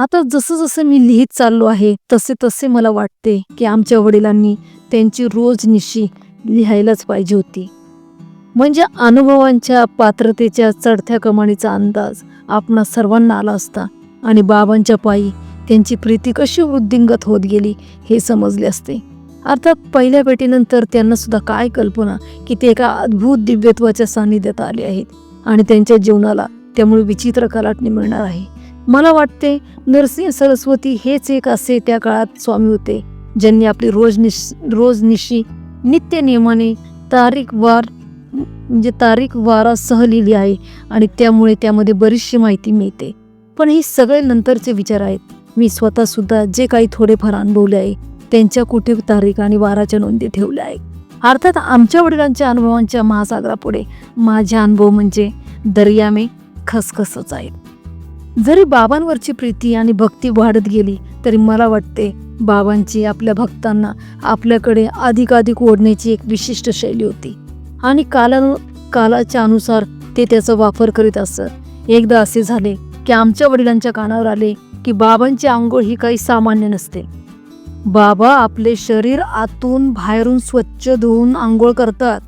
आता जसं जसं मी लिहित चाललो आहे तसे तसे मला वाटते की आमच्या वडिलांनी त्यांची रोज निशी लिहायलाच पाहिजे होती. म्हणजे अनुभवांच्या पात्रतेच्या चढत्या कमाणीचा अंदाज आपणा सर्वांना आला असता आणि बाबांच्या पायी त्यांची प्रीती कशी वृद्धिंगत होत गेली हे समजले असते. अर्थात पहिल्या भेटीनंतर त्यांना सुद्धा काय कल्पना की ते एका अद्भुत दिव्यत्वाच्या सान्निध्यात आले आहेत आणि त्यांच्या जीवनाला त्यामुळे विचित्र कलाटणी मिळणार आहे. मला वाटते नरसिंह सरस्वती हेच एक असे त्या काळात स्वामी होते ज्यांनी आपली रोज निश रोज निशी नित्य नियमाने तारीख वार म्हणजे तारीख वारासह लिहिली आहे आणि त्यामुळे त्यामध्ये बरीचशी माहिती मिळते. पण हे सगळे नंतरचे विचार आहेत. मी स्वतः सुद्धा जे काही थोडेफार अनुभवले आहे त्यांच्या कुठे तारीख आणि वाराच्या नोंदी ठेवल्या आहेत. अर्थात आमच्या वडिलांच्या अनुभवांच्या महासागरापुढे माझे अनुभव म्हणजे दर्यामे खसखसच आहेत. जरी बाबांवरची प्रीती आणि भक्ती वाढत गेली तरी मला वाटते बाबांची आपल्या भक्तांना आपल्याकडे अधिकाधिक ओढण्याची एक विशिष्ट शैली होती. आणि काला कालाच्या अनुसार ते त्याचा वापर करीत असत. एकदा असे झाले की आमच्या वडिलांच्या कानावर आले की बाबांची आंघोळ ही काही सामान्य नसते. बाबा आपले शरीर आतून बाहेरून स्वच्छ धुवून आंघोळ करतात.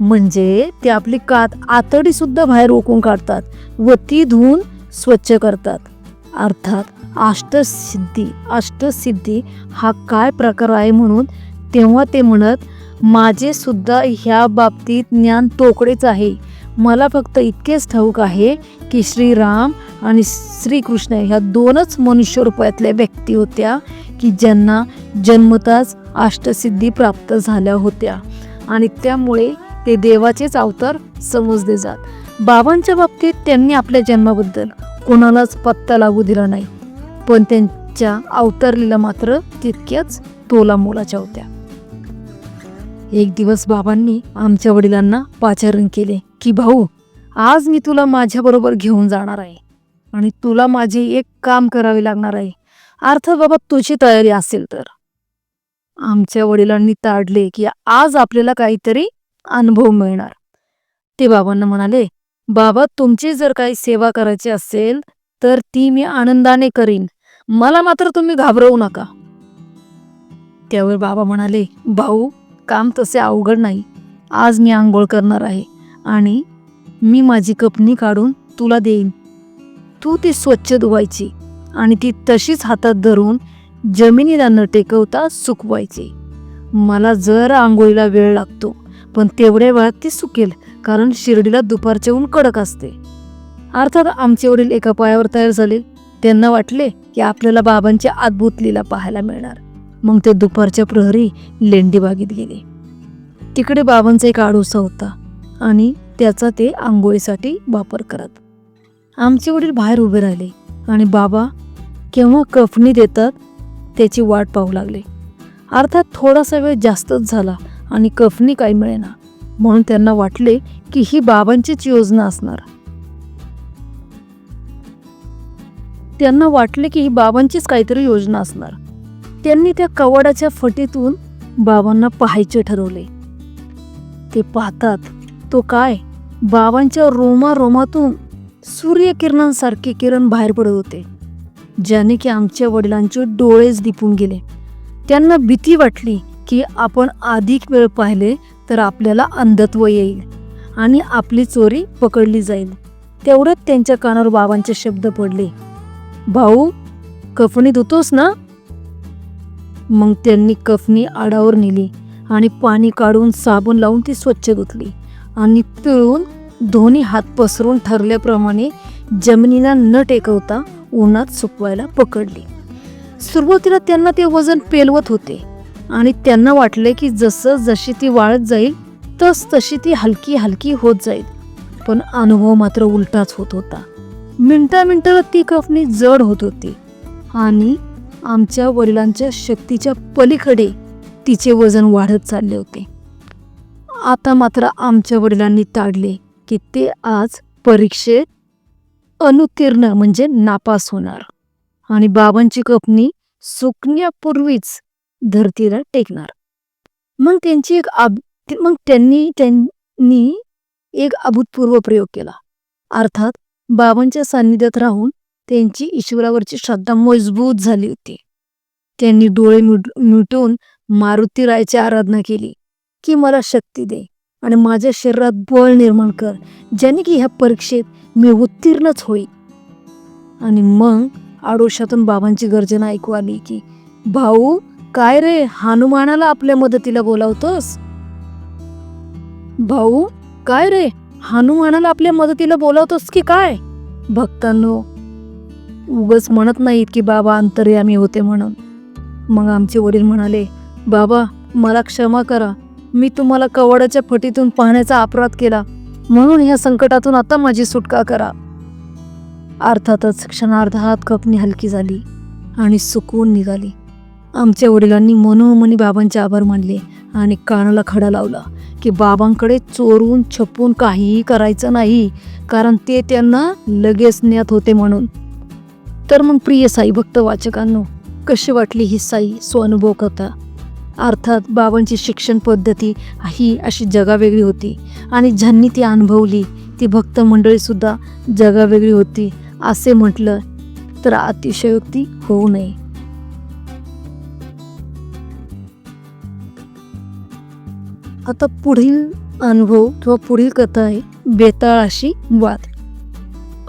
म्हणजे ते आपली कात आतडी सुद्धा बाहेर ओकून काढतात व ती धुवून स्वच्छ करतात. अर्थात अष्टसिद्धी अष्टसिद्धी हा काय प्रकार आहे म्हणून तेव्हा ते म्हणत माझे सुद्धा ह्या बाबतीत ज्ञान तोकडेच आहे. मला फक्त इतकेच ठाऊक आहे की श्रीराम आणि श्रीकृष्ण ह्या दोनच मनुष्य रूपातल्या व्यक्ती होत्या की ज्यांना जन्मताच अष्टसिद्धी प्राप्त झाल्या होत्या आणि त्यामुळे ते देवाचेच अवतार समजले जात. बाबांच्या बाबतीत त्यांनी आपल्या जन्माबद्दल कोणालाच पत्ता लागू दिला नाही. पण त्यांच्या अवतरलेला मात्र तितक्याच तोला मोलाच्या होत्या. एक दिवस बाबांनी आमच्या वडिलांना पाचारण केले की भाऊ आज मी तुला माझ्याबरोबर घेऊन जाणार आहे आणि तुला माझे एक काम करावे लागणार आहे. अर्थ बाबा तुझी तयारी असेल तर. आमच्या वडिलांनी ताडले की आज आपल्याला काहीतरी अनुभव मिळणार. ते बाबांना म्हणाले बाबा तुमची जर काही सेवा करायची असेल तर ती मी आनंदाने करीन. मला मात्र तुम्ही घाबरवू नका. त्यावर बाबा म्हणाले भाऊ काम तसे अवघड नाही. आज मी आंघोळ करणार आहे आणि मी माझी कपनी काढून तुला देईन. तू ती स्वच्छ धुवायची आणि ती तशीच हातात धरून जमिनीला न टेकवता सुकवायची. मला जर आंघोळीला वेळ लागतो. पण तेवढ्या वेळात ती सुकेल कारण शिर्डीला दुपारचे ऊन कडक असते. अर्थात आमचे वडील एका पायावर तयार झाले. त्यांना वाटले की आपल्याला बाबांची अद्भुत लीला पाहायला मिळणार. मग ते दुपारच्या प्रहरी लेंडीबागेत गेले. तिकडे बाबांचा एक आडोसा होता आणि त्याचा ते आंघोळीसाठी वापर करत. आमचे वडील बाहेर उभे राहिले आणि बाबा केव्हा कफनी देतात त्याची वाट पाहू लागले. अर्थात थोडासा वेळ जास्तच झाला आणि कफनी काही मिळेना. म्हणून त्यांना वाटले की ही बाबांचीच योजना असणार. त्यांना वाटले की ही बाबांचीच काहीतरी योजना असणार. त्यांनी त्या कवाडाच्या फटीतून बाबांना पाहायचे ठरवले. ते पाहतात तो काय? बाबांच्या रोमा रोमातून सूर्यकिरणांसारखे किरण बाहेर पडत होते ज्याने की आमच्या वडिलांचे डोळेच दिपून गेले. त्यांना भीती वाटली की आपण अधिक वेळ पाहिले तर आपल्याला अंधत्व येईल आणि आपली चोरी पकडली जाईल. तेवढंच त्यांच्या कानावर बाबांचे शब्द पडले. भाऊ कफणी धुतोस ना? मग त्यांनी कफनी आडावर नेली आणि पाणी काढून साबण लावून ती स्वच्छ धुतली आणि पिळून दोन्ही हात पसरून ठरल्याप्रमाणे जमिनीला न टेकवता उन्हात सुकवायला पकडली. सुरुवातीला त्यांना ते वजन पेलवत होते. आणि त्यांना वाटले की जसं जशी ती वाळत जाईल तस तशी ती हलकी हलकी होत जाईल. पण अनुभव मात्र उलटाच होत होता. मिनटा मिनटाला ती कफनी जड होत होती. आणि आमच्या वडिलांच्या शक्तीच्या पलीकडे तिचे वजन वाढत चालले होते. आता मात्र आमच्या वडिलांनी ताडले की ते आज परीक्षेत अनुतीर्ण म्हणजे नापास होणार. आणि बाबांची कपनी सुकण्यापूर्वीच धरतीला टेकणार. मग त्यांची एक आब मग त्यांनी त्यांनी एक अभूतपूर्व प्रयोग केला. अर्थात बाबांच्या सान्निध्यात राहून त्यांची ईश्वरावरची श्रद्धा मजबूत झाली होती. त्यांनी डोळे मिट मिटून मारुतीरायची आराधना केली की मला शक्ती दे आणि माझ्या शरीरात बळ निर्माण कर ज्याने की ह्या परीक्षेत मी उत्तीर्णच होईल आणि मग आडोशातून बाबांची गर्जना ऐकू आली की भाऊ काय रे? हनुमानाला आपल्या मदतीला बोलावतोस? भाऊ काय रे? हनुमानाला आपल्या मदतीला बोलावतोस की काय? भक्तांनो उगच म्हणत नाहीत की बाबा अंतर्यामी होते म्हणून. मग आमचे वडील म्हणाले बाबा मला क्षमा करा. मी तुम्हाला कवडाच्या फटीतून पाहण्याचा अपराध केला. म्हणून ह्या संकटातून आता माझी सुटका करा. अर्थातच क्षणार्धात कपनी हलकी झाली आणि सुकून निघाली. आमच्या वडिलांनी मनोमनी बाबांचे आभार मानले आणि कानाला खडा लावला की बाबांकडे चोरून छपून काहीही करायचं नाही कारण ते त्यांना लगेच ज्ञात होते म्हणून. तर मग प्रिय साई भक्त वाचकांनो कशी वाटली ही साई स्वानुभव कथा अर्थात बाबांची शिक्षण पद्धती ही अशी जगावेगळी होती आणि ज्यांनी ती अनुभवली ती भक्त मंडळीसुद्धा जगावेगळी होती असे म्हटलं तर अतिशयोक्ती होऊ नये. आता पुढील अनुभव किंवा पुढील कथा आहे बेताळाशी वाद.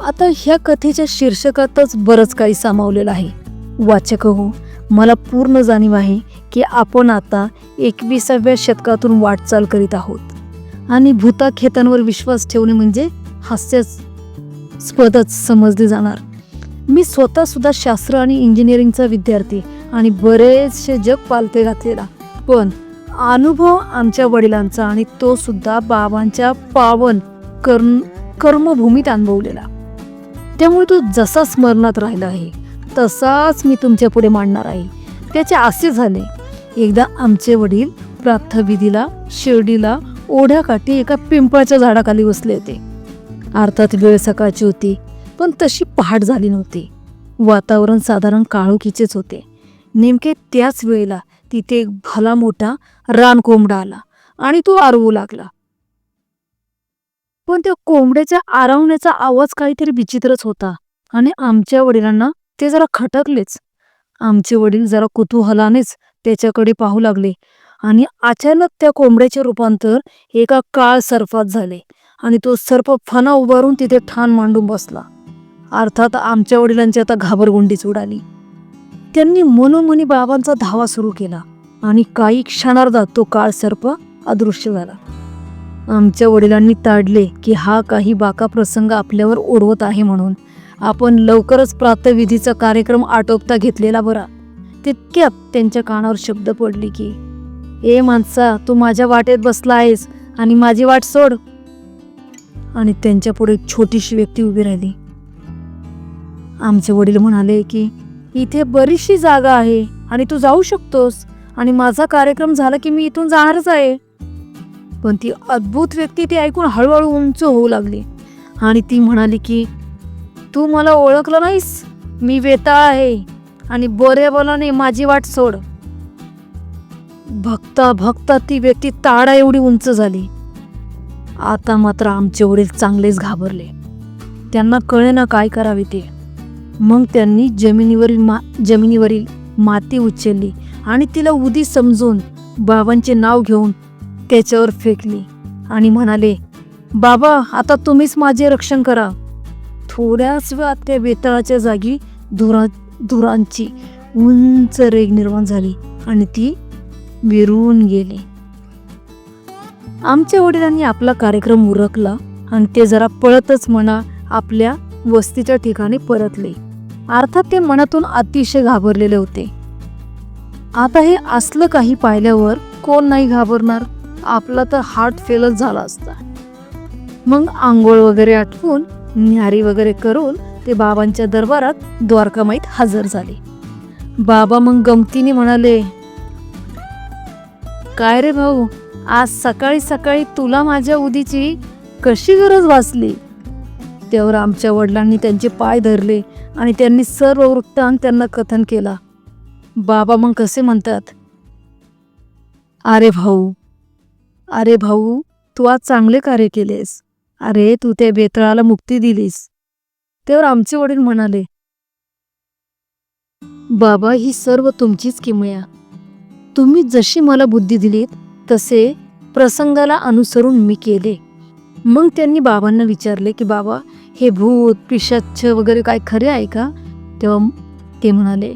आता ह्या कथेच्या शीर्षकातच बरंच काही सामावलेलं आहे. वाचक हो मला पूर्ण जाणीव आहे की आपण आता एकविसाव्या शतकातून वाटचाल करीत आहोत. आणि भूताखेतांवर विश्वास ठेवणे म्हणजे हास्यास्पदच समजले जाणार. मी स्वतःसुद्धा शास्त्र आणि इंजिनिअरिंगचा विद्यार्थी आणि बरेचसे जग पालथे घातलेला. पण अनुभव आमच्या वडिलांचा आणि तो सुद्धा बाबांच्या पावन कर्म कर्मभूमीत अनुभवलेला. त्यामुळे तो जसा स्मरणात राहिला आहे तसाच मी तुमच्यापुढे मांडणार आहे. त्याचे असे झाले. एकदा आमचे वडील प्रार्थविधीला शिर्डीला ओढ्याकाठी एका पिंपळाच्या झाडाखाली बसले होते. अर्थात वेळ सकाळची होती पण तशी पहाट झाली नव्हती. वातावरण साधारण काळोखीचेच होते. नेमके त्याच वेळेला तिथे एक भला मोठा रान कोंबडा आला आणि तो आरवू लागला. पण त्या कोंबड्याच्या आरवण्याचा आवाज काहीतरी विचित्रच होता आणि आमच्या वडिलांना ते जरा खटकलेच. आमचे वडील जरा कुतूहलानेच त्याच्याकडे पाहू लागले आणि अचानक त्या कोंबड्याचे रूपांतर एका काळ सर्पात झाले आणि तो सर्प फणा उभारून तिथे ठाण मांडून बसला. अर्थात आमच्या वडिलांची आता घाबरगुंडीच उडाली. त्यांनी मनोमनी बाबांचा धावा सुरू केला आणि काही क्षणार्धात तो काळ सर्प अदृश्य झाला. आमच्या वडिलांनी ताडले की हा काही बाका प्रसंग आपल्यावर ओढवत आहे म्हणून आपण लवकरच प्रातविधीचा कार्यक्रम आटोपता घेतलेला बरा. तितक्यात त्यांच्या कानावर शब्द पडले की ए माणसा तू माझ्या वाटेत बसला आहेस आणि माझी वाट सोड. आणि त्यांच्या पुढे एक छोटीशी व्यक्ती उभी राहिली. आमचे वडील म्हणाले की इथे बरीचशी जागा आहे आणि तू जाऊ शकतोस. आणि माझा कार्यक्रम झाला की मी इथून जाणारच आहे. पण ती अद्भुत व्यक्ती ती ऐकून हळूहळू उंच होऊ लागली. आणि ती म्हणाली की तू मला ओळखलं नाहीस? मी वेताळ आहे. आणि बरे बोलाने माझी वाट सोड. भक्ता भक्ता ती व्यक्ती ताडा एवढी उंच झाली. आता मात्र आमचे वडील चांगलेच घाबरले. त्यांना कळे ना काय करावे ते. मग त्यांनी जमिनीवरील मा जमिनीवरील माती उचलली आणि तिला उदी समजून बाबांचे नाव घेऊन त्याच्यावर फेकली आणि म्हणाले बाबा आता तुम्हीच माझे रक्षण करा. थोड्याच वेळात त्या बेताळाच्या जागी धुरा धुरांची उंच रेग निर्माण झाली आणि ती विरून गेली. आमच्या वडिलांनी आपला कार्यक्रम उरकला आणि ते जरा पळतच म्हणा आपल्या वस्तीच्या ठिकाणी परतले. अर्थात ते मनातून अतिशय घाबरलेले होते. आता हे असलं काही पाहिल्यावर कोण नाही घाबरणार? आपला तर हार्ट फेलच झाला असता. मग आंघोळ वगैरे आटवून न्यारी वगैरे करून ते बाबांच्या दरबारात द्वारकामाईत हजर झाले. बाबा मग गमतीने म्हणाले काय रे भाऊ आज सकाळी सकाळी तुला माझ्या उदीची कशी गरज वाचली? त्यावर आमच्या वडिलांनी त्यांचे पाय धरले. आणि त्यांनी सर्व वृत्तांत त्यांना कथन केला. बाबा मग कसे म्हणतात? अरे भाऊ अरे भाऊ तू आज चांगले कार्य केलेस. अरे तू त्या बेतळाला मुक्ती दिलीस. त्यावर आमचे वडील म्हणाले बाबा ही सर्व तुमचीच किमया. तुम्ही जशी मला बुद्धी दिलीत तसे प्रसंगाला अनुसरून मी केले. मग त्यांनी बाबांना विचारले की बाबा हे भूत पिशाच्छ वगैरे काय खरे आहे का? तेव्हा ते म्हणाले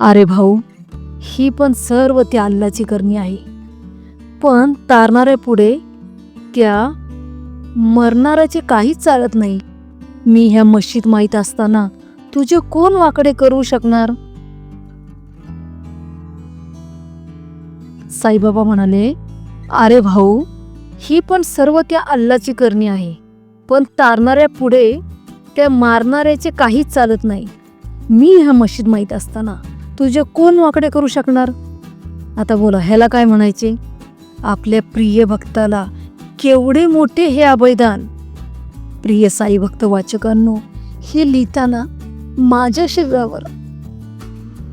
अरे भाऊ ही पण सर्व त्या अल्लाची करणी आहे. पण तारणाऱ्या पुढे त्या मरणाऱ्याचे काहीच चालत नाही. मी ह्या मशीद माहीत असताना तुझे कोण वाकडे करू शकणार? साईबाबा म्हणाले अरे भाऊ ही पण सर्व त्या अल्लाची करणी आहे. पण तारणाऱ्या पुढे त्या मारणाऱ्याचे काहीच चालत नाही. मी ह्या मशीद माहीत असताना तुझे कोण वाकडे करू शकणार? आता बोला ह्याला काय म्हणायचे? आपल्या प्रिय भक्ताला केवढे मोठे हे अभयदान प्रिय साई भक्त वाचकांनो हे लिहिताना माझ्या शरीरावर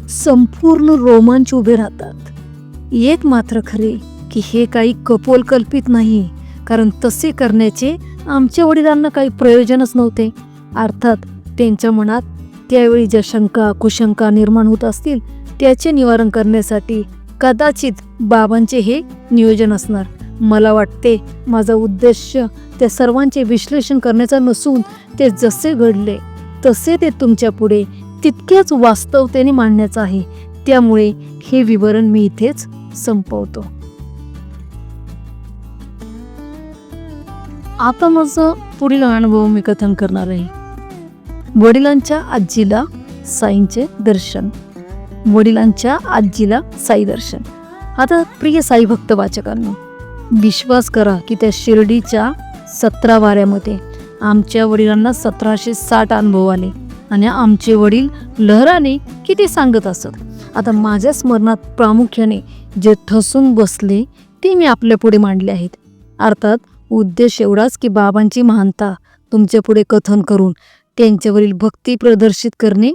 संपूर्ण रोमांच उभे राहतात. एक मात्र खरे की हे काही कपोल कल्पित नाही. कारण तसे करण्याचे आमच्या वडिलांना काही प्रयोजनच नव्हते. अर्थात त्यांच्या मनात त्यावेळी ज्या शंका कुशंका निर्माण होत असतील त्याचे निवारण करण्यासाठी कदाचित बाबांचे हे नियोजन असणार. मला वाटते माझा उद्देश त्या सर्वांचे विश्लेषण करण्याचा नसून ते जसे घडले तसे ते तुमच्यापुढे तितक्याच वास्तवतेने मांडण्याचं आहे. त्यामुळे हे विवरण मी इथेच संपवतो. आता माझं पुढील अनुभव मी कथन करणार आहे. वडिलांच्या आजीला साईंचे दर्शन. वडिलांच्या आजीला साई दर्शन. आता प्रिय साई भक्त वाचकांनो विश्वास करा की त्या शिर्डीच्या सतरा वाऱ्यामध्ये आमच्या वडिलांना सतराशे साठ अनुभव आले आणि आमचे वडील लहराने किती सांगत असत. आता माझ्या स्मरणात प्रामुख्याने जे ठसून बसले ते मी आपल्या पुढे मांडले आहेत. अर्थात उद्देश एवढाच की बाबांची महानता तुमच्यापुढे कथन करून त्यांच्यावरील भक्ती प्रदर्शित करणे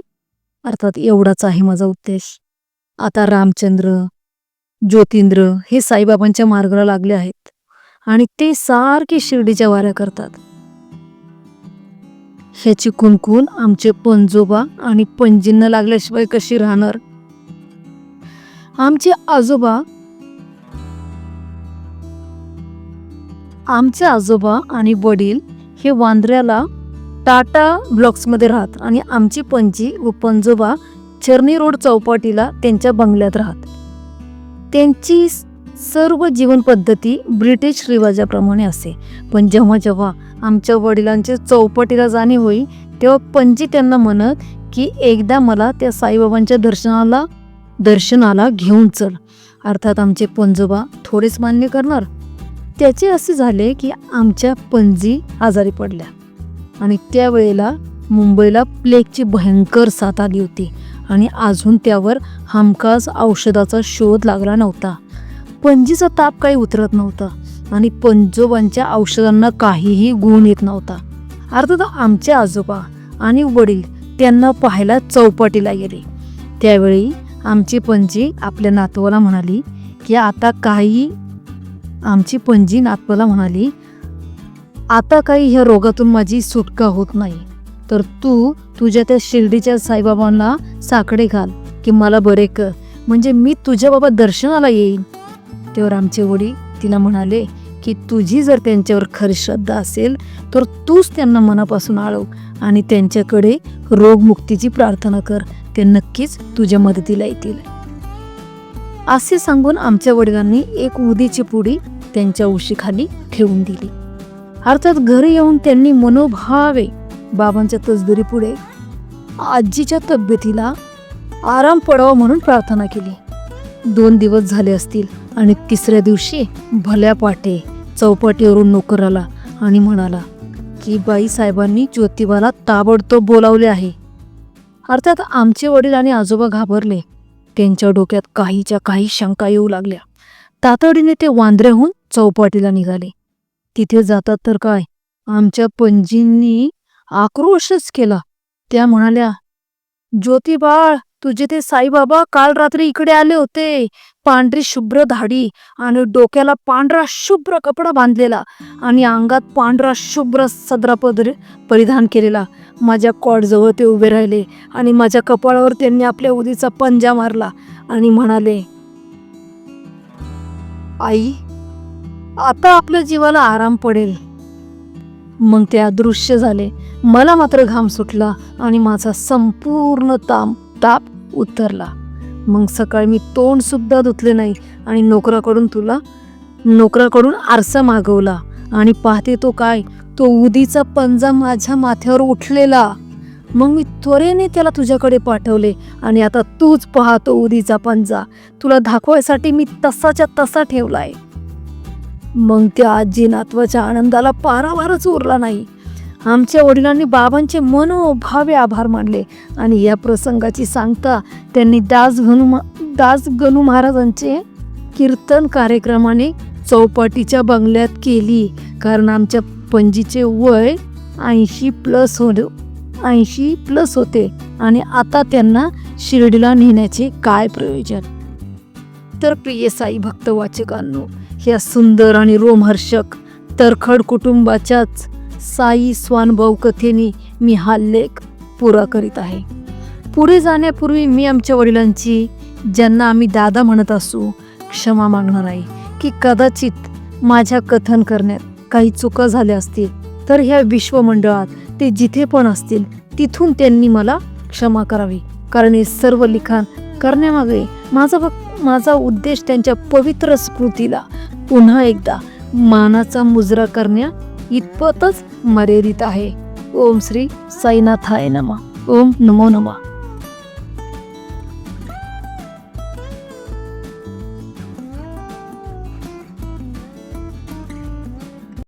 अर्थात एवढाच आहे माझा उद्देश. आता रामचंद्र ज्योतिंद्र हे साईबाबांच्या मार्गाला लागले आहेत आणि ते सारखे शिर्डीच्या वाऱ्या करतात. ह्याची कुणकुण आमचे पंजोबा आणि पणजींना लागल्याशिवाय कशी राहणार? आमचे आजोबा आमचे आजोबा आणि वडील हे वांद्र्याला टाटा ब्लॉक्समध्ये राहत आणि आमची पणजी व पंजोबा चरणी रोड चौपाटीला त्यांच्या बंगल्यात राहत. त्यांची सर्व जीवनपद्धती ब्रिटिश रिवाजाप्रमाणे असे. पण जेव्हा जेव्हा आमच्या वडिलांचे चौपाटीला जाणे होई तेव्हा पणजी त्यांना म्हणत की एकदा मला त्या साईबाबांच्या दर्शनाला दर्शनाला घेऊन चल. अर्थात आमचे पंजोबा थोडेच मान्य करणार त्याचे असे झाले की आमच्या पणजी आजारी पडल्या. आणि त्यावेळेला मुंबईला प्लेगची भयंकर साथ आली होती आणि अजून त्यावर हमखास औषधाचा शोध लागला नव्हता. पणजीचा ताप काही उतरत नव्हता आणि पंजोबांच्या औषधांना काहीही गुण येत नव्हता. अर्थात आमचे आजोबा आणि वडील त्यांना पाहायला चौपाटीला गेले. त्यावेळी आमची पणजी आपल्या नातवाला म्हणाली की आता काही आमची पणजी नातवाला म्हणाली आता काही ह्या रोगातून माझी सुटका होत नाही तर तू तुझ्या त्या शिर्डीच्या साईबाबांना साकडे घाल की मला बरे कर. म्हणजे मी तुझ्या बाबा दर्शनाला येईन. तेव्हा आमचे वडील तिला म्हणाले की तुझी जर त्यांच्यावर खरी श्रद्धा असेल तर तूच त्यांना मनापासून आळव आणि त्यांच्याकडे रोगमुक्तीची प्रार्थना कर. ते नक्कीच तुझ्या मदतीला येतील. असे सांगून आमच्या वडिलांनी एक उदीची पुडी त्यांच्या उशीखाली ठेवून दिली. अर्थात घरी येऊन त्यांनी मनोभावे बाबांच्या तसदरी पुढे आजीच्या तब्येतीला आराम पडावा म्हणून प्रार्थना केली. दोन दिवस झाले असतील आणि तिसऱ्या दिवशी भल्या पाटे चौपाटीवरून नोकर आला आणि म्हणाला की बाई साहेबांनी ज्योतिबाला ताबडतोब बोलावले आहे. अर्थात आमचे वडील आणि आजोबा घाबरले. त्यांच्या डोक्यात काहीच्या काही शंका येऊ लागल्या. तातडीने ते वांद्र्याहून चौपाटीला निघाले. तिथे जातात तर काय? आमच्या पणजींनी आक्रोशच केला. त्या म्हणाल्या ज्योतिबाळ तुझे ते साईबाबा काल रात्री इकडे आले होते. पांढरी शुभ्र धाडी आणि डोक्याला पांढरा शुभ्र कपडा बांधलेला आणि अंगात पांढरा शुभ्र सदरा पदर परिधान केलेला. माझ्या कॉडजवळ ते उभे राहिले आणि माझ्या कपाळावर त्यांनी आपल्या उदीचा पंजा मारला आणि म्हणाले आई आता आपल्या जीवाला आराम पडेल. मग ते अदृश्य झाले. मला मात्र घाम सुटला आणि माझा संपूर्ण ताम ताप उतरला. मग सकाळी मी तोंड सुद्धा धुतले नाही आणि नोकराकडून तुला नोकराकडून आरसा मागवला आणि पाहते तो काय तो उदीचा पंजा माझ्या माथ्यावर उठलेला. मग मी त्वरेने त्याला तुझ्याकडे पाठवले आणि आता तूच पाहतो उदीचा पंजा. तुला दाखवायसाठी मी तसाच्या तसा ठेवलाय. मग त्या आजी नातवाच्या आनंदाला पारावारच उरला नाही. आमच्या वडिलांनी बाबांचे मनोभावे आभार मानले आणि या प्रसंगाची सांगता त्यांनी दास गणू दास गणू महाराजांचे कीर्तन कार्यक्रमाने चौपाटीच्या बंगल्यात केली. कारण आमच्या पणजीचे वय ऐंशी प्लस हो ऐंशी प्लस होते आणि आता त्यांना शिर्डीला नेण्याचे काय प्रयोजन? तर प्रिय साई भक्त वाचकांनो या सुंदर आणि रोमहर्षक तरखड कुटुंबाच्याच साई स्वानुभव कथेने मी हा लेख पुरा करीत आहे. पुढे जाण्यापूर्वी मी आमच्या वडिलांची ज्यांना आम्ही दादा म्हणत असू क्षमा मागणार आहे की कदाचित माझ्या कथन करण्यात काही चुका झाल्या असतील. तर ह्या विश्वमंडळात ते जिथे पण असतील तिथून त्यांनी मला क्षमा करावी. कारण हे सर्व लिखाण करण्यामागे माझा फक्त माझा उद्देश त्यांच्या पवित्र स्मृतीला पुन्हा एकदा मानाचा मुजरा करण्या इतपतच मर्यादित आहे. ओम श्री साईनाथाय नमा. ओम नमो नमा.